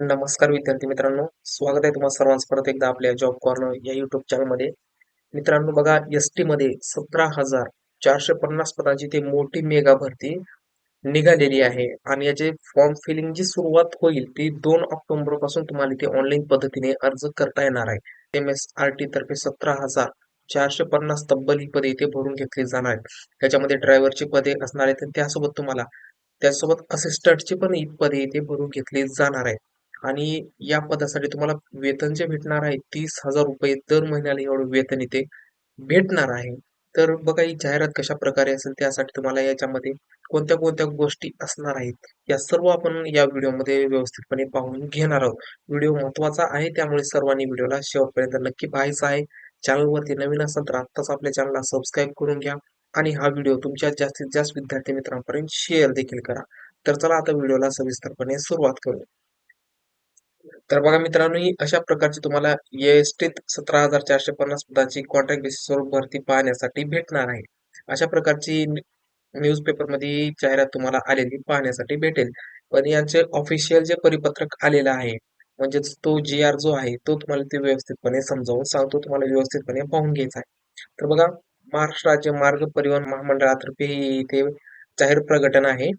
नमस्कार विद्यार्थी मित्रांनो. स्वागत आहे तुम्हाला सर्वांचं परत एकदा आपल्या जॉब कॉर्नर या युट्यूब चॅनलमध्ये मित्रांनो बघा एसमध्ये सतरा हजार चारशे पन्नास पदांची ते मोठी मेगा भरती निघालेली आहे. आणि याचे फॉर्म फिलिंग जी सुरुवात होईल ती दोन ऑक्टोबरपासून तुम्हाला इथे ऑनलाईन पद्धतीने अर्ज करता येणार आहे. एम एस आर टी तर्फे सतरा हजार चारशे पन्नास तब्बल ही पदे इथे भरून घेतली जाणार आहेत. त्याच्यामध्ये ड्रायव्हरची पदे असणार आहेत त्यासोबत तुम्हाला त्यासोबत असिस्टंटची पण ही पदे इथे भरून घेतली जाणार आहेत. आणि या पदासाठी तुम्हाला वेतन जे भेटणार आहे तीस हजार रुपये दर महिन्याला एवढं वेतन इथे भेटणार आहे. तर बघा ही जाहिरात कशा प्रकारे असेल त्यासाठी तुम्हाला याच्यामध्ये कोणत्या कोणत्या गोष्टी असणार आहेत या सर्व आपण या व्हिडिओमध्ये व्यवस्थितपणे पाहून घेणार आहोत. व्हिडिओ महत्त्वाचा आहे त्यामुळे सर्वांनी व्हिडिओला शेवटपर्यंत नक्की पाहायचा आहे. चॅनलवरती नवीन असाल तर आत्ताच आपल्या चॅनलला सबस्क्राईब करून घ्या आणि हा व्हिडिओ तुमच्या जास्तीत जास्त विद्यार्थी मित्रांपर्यंत शेअर देखील करा. तर चला आता व्हिडिओला सविस्तरपणे सुरुवात करू तर बघा मित्रांनो ही अशा प्रकारची तुम्हाला एसटीत सतरा हजार चारशे पन्नास पदाची कॉन्ट्रॅक्ट बेसिसवर भरती पाहण्यासाठी भेटणार आहे. अशा प्रकारची न्यूजपेपरमध्ये जाहिरात तुम्हाला आलेली पाहण्यासाठी भेटेल. पण यांचे ऑफिशियल जे परिपत्रक आलेलं आहे म्हणजेच तो जी आर जो आहे तो तुम्हाला ते व्यवस्थितपणे समजावून सांगतो तुम्हाला व्यवस्थितपणे पाहून घ्यायचा आहे. तर बघा महाराष्ट्र राज्य मार्ग परिवहन महामंडळातर्फे इथे जाहीर प्रकटन आहे.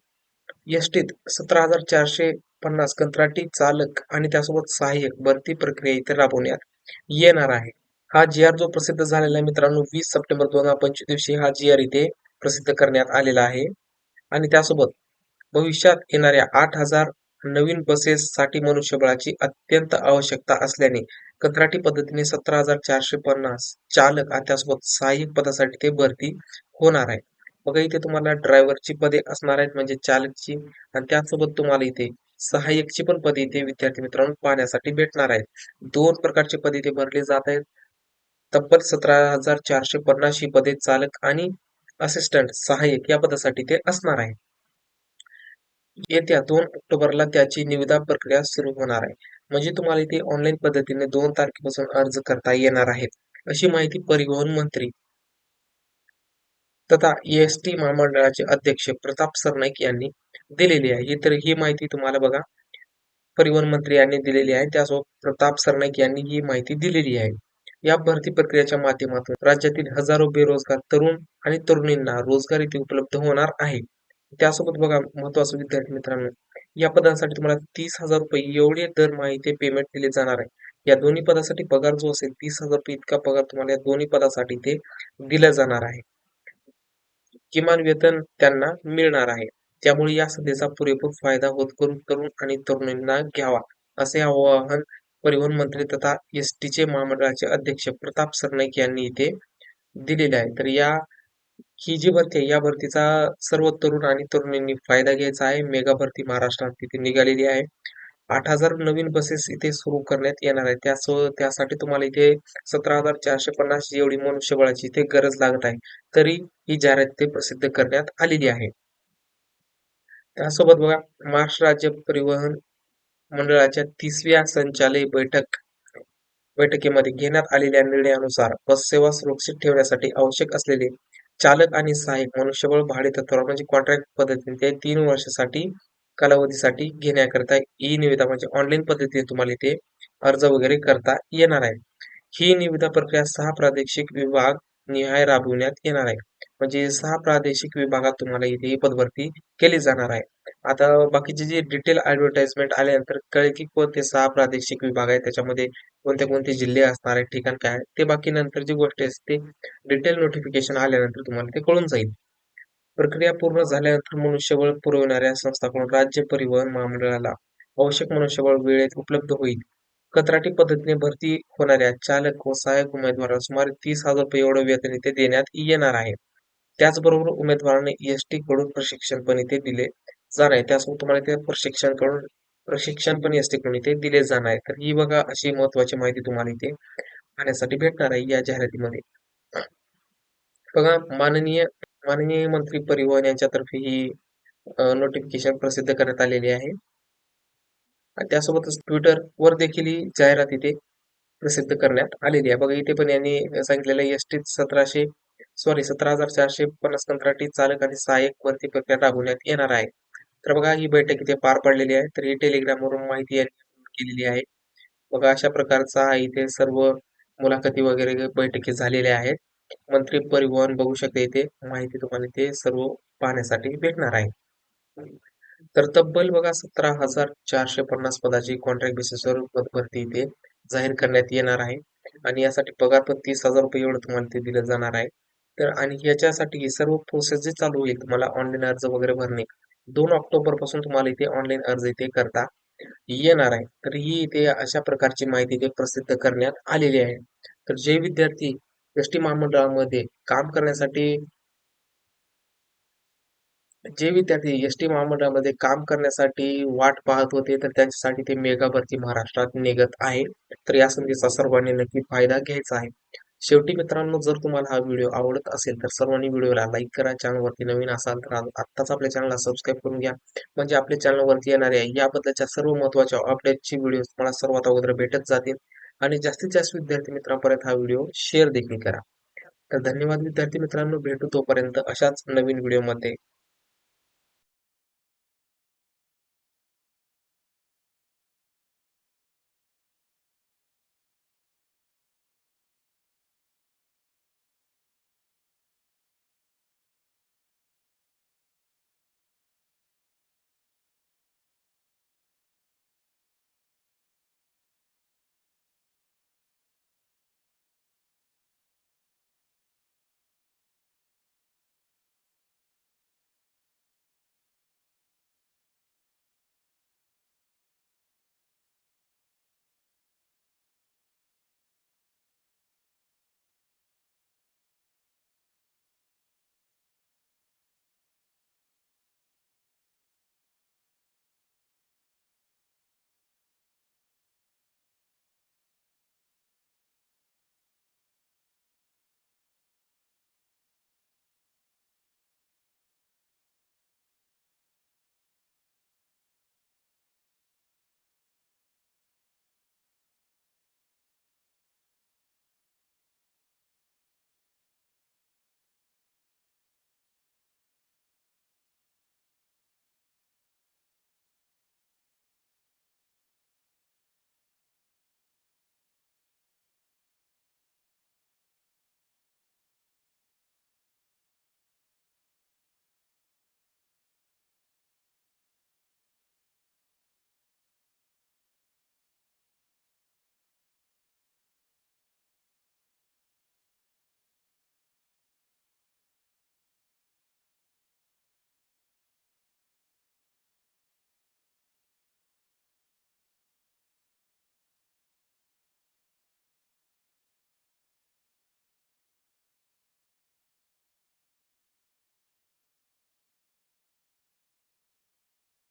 एसटीत सतरा हजार चारशे पन्नास कंत्राटी चालक आणि त्यासोबत सहाय्यक भरती प्रक्रिया इथे राबवण्यात येणार आहे. हा जी आर जो प्रसिद्ध झालेला आहे मित्रांनो वीस सप्टेंबर दोन हजार पंचवीस दिवशी हा जी आर इथे प्रसिद्ध करण्यात आलेला आहे. आणि त्यासोबत भविष्यात येणाऱ्या आठ हजार नवीन बसेस साठी मनुष्यबळाची अत्यंत आवश्यकता असल्याने कंत्राटी पद्धतीने सतरा हजार चारशे पन्नास चालक आणि त्यासोबत सहाय्यक पदासाठी ते भरती होणार आहे. बघा इथे तुम्हाला ड्रायव्हरची पदे असणार आहेत म्हणजे चालकची. आणि त्यासोबत तुम्हाला इथे सहाय्यकची पण पदे इथे विद्यार्थी मित्रांनो पाहण्यासाठी भेटणार आहेत. दोन प्रकारचे पदे इथे भरले जात आहेत. तब्बल सतरा हजार चारशे पन्नास ही पदे चालक आणि असिस्टंट सहाय्यक या पदासाठी ते असणार आहे येत्या दोन ऑक्टोबरला त्याची निविदा प्रक्रिया सुरू होणार आहे. म्हणजे तुम्हाला इथे ऑनलाईन पद्धतीने दोन तारखेपासून अर्ज करता येणार आहेत. अशी माहिती परिवहन मंत्री तथा एस टी महामंडळाचे अध्यक्ष प्रताप सरनाईक यांनी दिलेली आहे. ही तर ही माहिती तुम्हाला बघा. परिवहन मंत्री यांनी दिलेली आहे. त्यासोबत प्रताप सरनाईक यांनी ही माहिती दिलेली आहे. या भरती प्रक्रियेच्या माध्यमातून राज्यातील हजारो बेरोजगार तरुण आणि तरुणींना रोजगार इथे उपलब्ध होणार आहे. त्यासोबत बघा महत्वाचं विद्यार्थी मित्रांनो या पदांसाठी तुम्हाला तीस हजार रुपये एवढे दर माहिती पेमेंट दिले जाणार आहे. या दोन्ही पदासाठी पगार जो असेल तीस हजार रुपये इतका पगार तुम्हाला या दोन्ही पदासाठी ते दिला जाणार आहे. किमान वेतन त्यांना मिळणार आहे. त्यामुळे या संधीचा पुरेपूर फायदा होत करून तरुण आणि तरुणींना घ्यावा असे आवाहन परिवहन मंत्री तथा एस टीचे महामंडळाचे अध्यक्ष प्रताप सरनाईक यांनी इथे दिलेले आहे. तर या ही जी भरती आहे या भरतीचा सर्व तरुण आणि तरुणींनी फायदा घ्यायचा आहे. मेगा भरती महाराष्ट्रात तिथे निघालेली आहे. आठ हजार नवीन बसेस इथे सुरू करण्यात येणार आहे त्यास त्यासाठी तुम्हाला इथे सतरा हजार चारशे पन्नास एवढी मनुष्यबळाची इथे गरज लागत आहे. तरी ही जाहिरात ते प्रसिद्ध करण्यात आलेली आहे. त्यासोबत बघा महाराष्ट्र राज्य परिवहन मंडळाच्या तिसव्या संचालय बैठक बैठकीमध्ये घेण्यात आलेल्या निर्णयानुसार बस सेवा सुरक्षित ठेवण्यासाठी आवश्यक असलेले चालक आणि सहाय्यक मनुष्यबळ भाडे तत्वावर म्हणजे कॉन्ट्रॅक्ट पद्धतीने ते तीन वर्षासाठी कालावधीसाठी घेण्याकरिता ई निविदा म्हणजे ऑनलाईन पद्धतीने तुम्हाला इथे अर्ज वगैरे करता येणार आहे. ही निविदा प्रक्रिया सहा प्रादेशिक विभाग निहाय राबविण्यात येणार आहे. म्हणजे सहा प्रादेशिक विभागात तुम्हाला इथे ही पदभरती केली जाणार आहे. आता बाकीचे जे डिटेल ऍडव्हर्टाइजमेंट आल्यानंतर कळेल की कोणते सहा प्रादेशिक विभाग आहेत त्याच्यामध्ये कोणते कोणते जिल्हे असणार आहेत ठिकाण काय आहे ते बाकी नंतर जी गोष्टी असते डिटेल नोटिफिकेशन आल्यानंतर तुम्हाला ते कळून जाईल. प्रक्रिया पूर्ण झाल्यानंतर मनुष्यबळ पुरवणाऱ्या संस्थाकडून राज्य परिवहन महामंडळाला आवश्यक मनुष्यबळ वेळेत उपलब्ध होईल. कत्राटी पद्धतीने भरती होणाऱ्या चालक व सहाय्यक उमेदवाराला सुमारे तीस हजार रुपये एवढं वेतन इथे देण्यात येणार आहे. त्याचबरोबर उमेदवाराने एस टी कडून प्रशिक्षण पण इथे दिले जाणार आहे. त्यासोबत तुम्हाला इथे प्रशिक्षणकडून प्रशिक्षण पण एस टी कडून इथे दिले जाणार आहे. तर ही बघा अशी महत्वाची माहिती तुम्हाला इथे पाहण्यासाठी भेटणार आहे या जाहिरातीमध्ये. बघा माननीय माननीय मंत्री परिवहन यांच्यातर्फे ही नोटिफिकेशन प्रसिद्ध करण्यात आलेली आहे. त्यासोबतच ट्विटर वर देखील ही जाहिरात इथे प्रसिद्ध करण्यात आलेली आहे. बघा इथे पण यांनी सांगितलेलं एस टी सतराशे सॉरी सतरा हजार चारशे पन्नास कंत्राटी चालक आणि सहाय्यक भरती प्रक्रिया राबवण्यात येणार आहे. तर बघा ही बैठक इथे पार पडलेली आहे. तर ही टेलिग्रामवरून माहिती केलेली आहे. बघा अशा प्रकारचा इथे सर्व मुलाखती वगैरे बैठकी झालेल्या आहेत. मंत्री परिवहन बघू शकता इथे. माहिती तुम्हाला इथे सर्व पाहण्यासाठी भेटणार आहे. तर तब्बल बघा सतरा हजार चारशे पन्नास पदाची कॉन्ट्रॅक्ट बेसिसवर पदभरती इथे जाहीर करण्यात येणार आहे. आणि यासाठी पगार पण तीस हजार रुपये एवढं तुम्हाला ते दिलं जाणार आहे. तर आणि याच्यासाठी सर्व प्रोसेस जे चालू होईल तुम्हाला ऑनलाईन अर्ज वगैरे भरणे दोन ऑक्टोबरपासून तुम्हाला इथे ऑनलाईन अर्ज इथे करता येणार आहे. तर ही इथे अशा प्रकारची माहिती इथे प्रसिद्ध करण्यात आलेली आहे. तर जे विद्यार्थी एस टी महामंडळामध्ये काम करण्यासाठी जे विद्यार्थी एस टी महामंडळामध्ये काम करण्यासाठी वाट पाहत होते तर त्यांच्यासाठी ते मेगा भरती महाराष्ट्रात निघत आहे. तर या संधीचा सर्वांनी नक्की फायदा घ्यायचा आहे. शेवटी मित्रांनो जर तुम्हाला हा व्हिडिओ आवडत असेल तर सर्वांनी व्हिडिओला लाईक करा. चॅनलवरती नवीन असाल तर आत्ताच आपल्या चॅनलला सबस्क्राईब करून घ्या. म्हणजे आपल्या चॅनलवरती येणाऱ्या याबद्दलच्या सर्व महत्त्वाच्या अपडेटची व्हिडिओ तुम्हाला सर्वात अगोदर भेटत जातील. आणि जास्तीत जास्त विद्यार्थी मित्रांपर्यंत हा व्हिडिओ शेअर देखील करा. तर धन्यवाद विद्यार्थी मित्रांनो भेटू तोपर्यंत अशाच नवीन व्हिडिओमध्ये